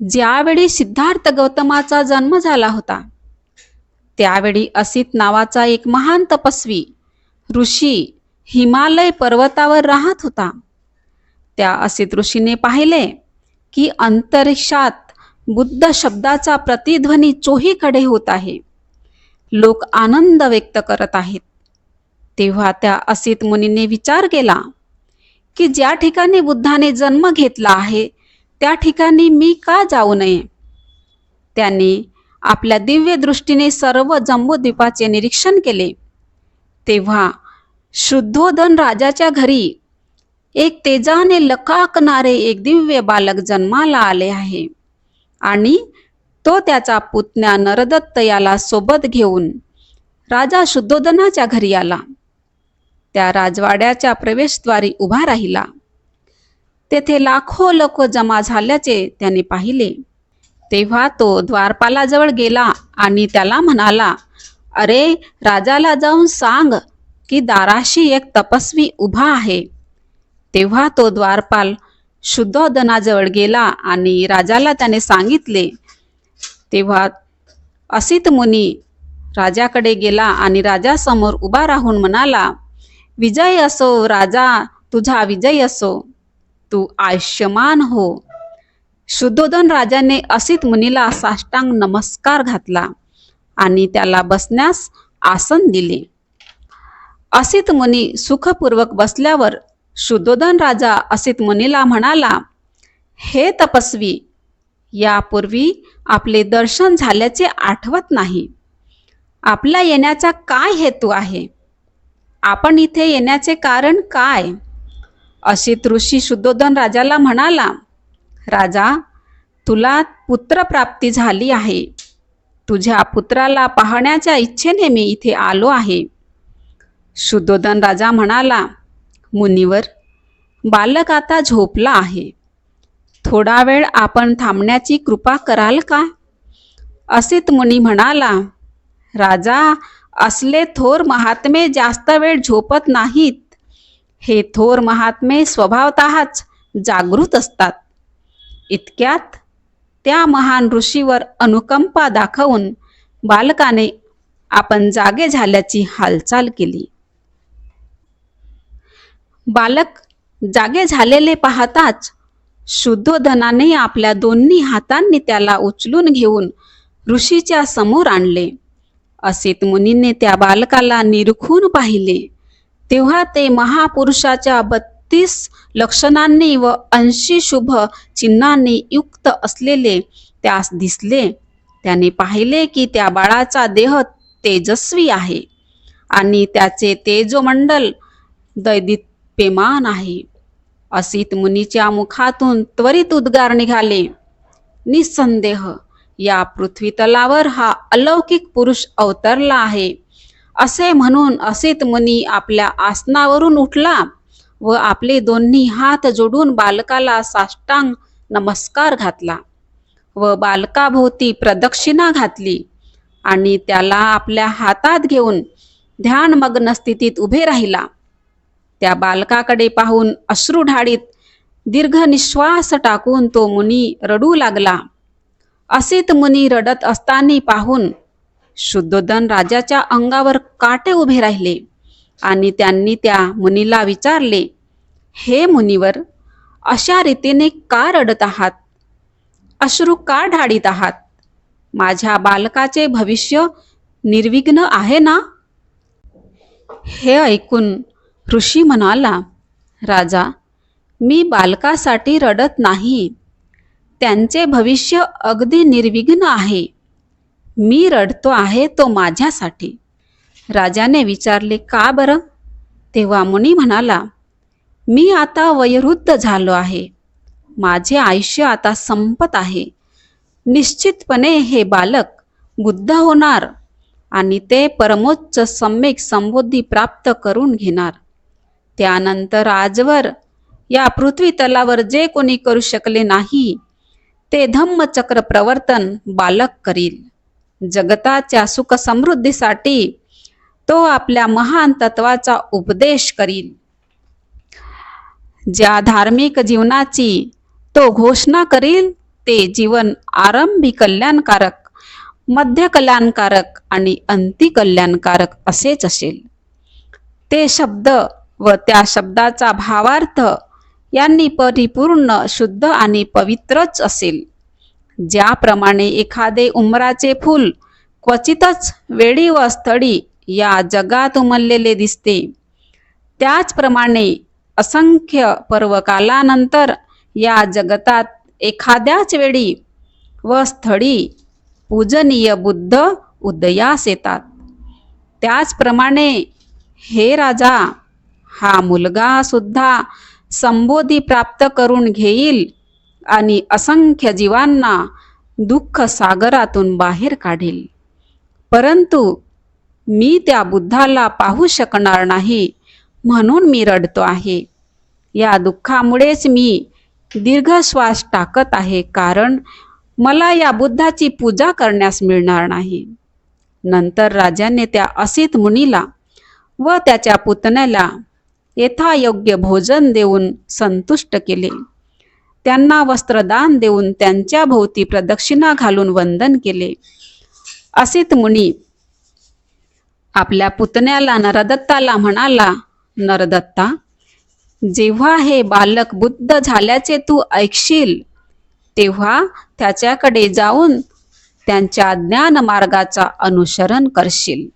ज्यावेळी सिद्धार्थ गौतमाचा जन्म झाला होता त्यावेळी असित नावाचा एक महान तपस्वी ऋषी हिमालय पर्वतावर राहत होता. त्या असित ऋषीने पाहिले की अंतरिक्षात बुद्ध शब्दाचा प्रतिध्वनी चोहीकडे होत आहे. लोक आनंद व्यक्त करत आहेत. तेव्हा त्या असित मुनीने विचार केला की ज्या ठिकाणी बुद्धाने जन्म घेतला आहे त्या ठिकाणी मी का जाऊ नये? त्याने आपल्या दिव्य दृष्टीने सर्व जम्बूद्वीपाचे निरीक्षण केले. तेव्हा शुद्धोधन राजाच्या घरी एक तेजाने लकाकणारे एक दिव्य बालक जन्माला आले आहे आणि तो त्याचा पुतण्या नरदत्त याला सोबत घेऊन राजा शुद्धोधनाच्या घरी आला. त्या राजवाड्याच्या प्रवेशद्वारी उभा राहिला. तेथे लाखो लोक जमा झाल्याचे त्याने पाहिले. तेव्हा तो द्वारपालाजवळ गेला आणि त्याला म्हणाला अरे राजाला जाऊन सांग की दाराशी एक तपस्वी उभा आहे. तेव्हा तो द्वारपाल शुद्धोदनाजवळ गेला आणि राजाला त्याने सांगितले तेव्हा असित मुनी राजाकडे गेला आणि राजासमोर उभा राहून म्हणाला विजय असो राजा तुझा विजय असो. तू आयुष्यमान हो. शुद्धोधन राजाने असित मुनीला साष्टांग नमस्कार घातला आणि त्याला बसण्यास आसन दिले. असित मुनी सुखपूर्वक बसल्यावर शुद्धोधन राजा असित मुनीला म्हणाला हे तपस्वी यापूर्वी आपले दर्शन झाल्याचे आठवत नाही. आपला येण्याचा काय हेतू आहे? आपण इथे येण्याचे कारण काय? असित ऋषी शुद्धोधन राजाला म्हणाला राजा तुला पुत्रप्राप्ती झाली आहे. तुझ्या पुत्राला पाहण्याच्या इच्छेने मी इथे आलो आहे. शुद्धोधन राजा म्हणाला मुनीवर बालक आता झोपला आहे. थोडा वेळ आपण थांबण्याची कृपा कराल का? असित मुनी म्हणाला राजा असले थोर महात्मे जास्त वेळ झोपत नाहीत. हे थोर महात्मे स्वभावतःच जागृत असतात. इतक्यात त्या महान ऋषीवर अनुकंपा दाखवून बालकाने आपण जागे झाल्याची हालचाल केली. बालक जागे झालेले पाहताच शुद्धोधनाने आपल्या दोन्ही हातांनी त्याला उचलून घेऊन ऋषीच्या समोर आणले. असित मुनीने त्या बालकाला निरखून पाहिले. तेव्हा ते महापुरुषाच्या बत्तीस लक्षणांनी व ऐंशी शुभ चिन्हांनी युक्त असलेले त्यास दिसले. त्याने पाहिले की त्या बाळाचा देह तेजस्वी आहे आणि त्याचे तेजोमंडल दैदिप्यमान आहे. असित मुनीच्या मुखातून त्वरित उद्गार निघाले. निसंदेह या पृथ्वीतलावर हा अलौकिक पुरुष अवतरला आहे. असे म्हणून असित मुनी आपल्या आसनावरून उठला व आपले दोन्ही हात जोडून बालकाला साष्टांग नमस्कार घातला व बालकाभोवती प्रदक्षिणा घातली आणि त्याला आपल्या हातात घेऊन ध्यानमग्न स्थितीत उभे राहिला. त्या बालकाकडे पाहून अश्रुढाळीत दीर्घ निश्वास टाकून तो मुनी रडू लागला. असित मुनी रडत असताना पाहून शुद्धोधन राजाच्या अंगावर काटे उभे राहिले आणि त्यांनी त्या मुनीला विचारले हे मुनीवर अशा रीतीने का रडत आहात? अश्रू का ढाळीत आहात? माझ्या बालकाचे भविष्य निर्विघ्न आहे ना? हे ऐकून ऋषी म्हणाला राजा मी बालकासाठी रडत नाही. त्यांचे भविष्य अगदी निर्विघ्न आहे. मी रडतो आहे तो माझ्यासाठी. राजाने विचारले का बरं? तेव्हा मुनी म्हणाला मी आता वयोवृद्ध झालो आहे. माझे आयुष्य आता संपत आहे. निश्चितपणे हे बालक बुद्ध होणार आणि ते परमोच्च सम्यक संबोधी प्राप्त करून घेणार. त्यानंतर आजवर या पृथ्वी तलावर जे कोणी करू शकले नाही ते धम्मचक्र प्रवर्तन बालक करील. जगताच्या सुख समृद्धीसाठी तो आपल्या महान तत्वाचा उपदेश करील ज्या धार्मिक जीवनाची तो घोषणा करील ते जीवन आरंभी कल्याणकारक मध्य कल्याणकारक आणि अंती कल्याणकारक असेच असेल. ते शब्द व त्या शब्दाचा भावार्थ यांनी परिपूर्ण शुद्ध आणि पवित्रच असेल. ज्याप्रमाणे एखादे उमराचे फूल क्वचितच वेळी व स्थळी या जगात उमललेले दिसते. त्याचप्रमाणे असंख्य पर्वकालानंतर या जगतात एखाद्याच वेळी व स्थळी पूजनीय बुद्ध उदयास येतात. त्याचप्रमाणे हे राजा हा मुलगा सुद्धा संबोधी प्राप्त करून घेईल आणि असंख्य जीवांना दुःख सागरातून बाहेर काढेल. परंतु मी त्या बुद्धाला पाहू शकणार नाही म्हणून मी रडतो आहे. या दुःखामुळेच मी दीर्घ श्वास टाकत आहे कारण मला या बुद्धाची पूजा करण्यास मिळणार नाही. नंतर राजाने त्या असित मुनीला व त्याच्या पुतण्याला यथायोग्य भोजन देऊन संतुष्ट केले. त्यांना वस्त्रदान देऊन त्यांच्या भोवती प्रदक्षिणा घालून वंदन केले. असित मुनी आपल्या पुतण्याला नरदत्ताला म्हणाला नरदत्ता जेव्हा हे बालक बुद्ध झाल्याचे तू ऐकशील तेव्हा त्याच्याकडे जाऊन त्यांच्या ज्ञान मार्गाचा अनुसरण करशील.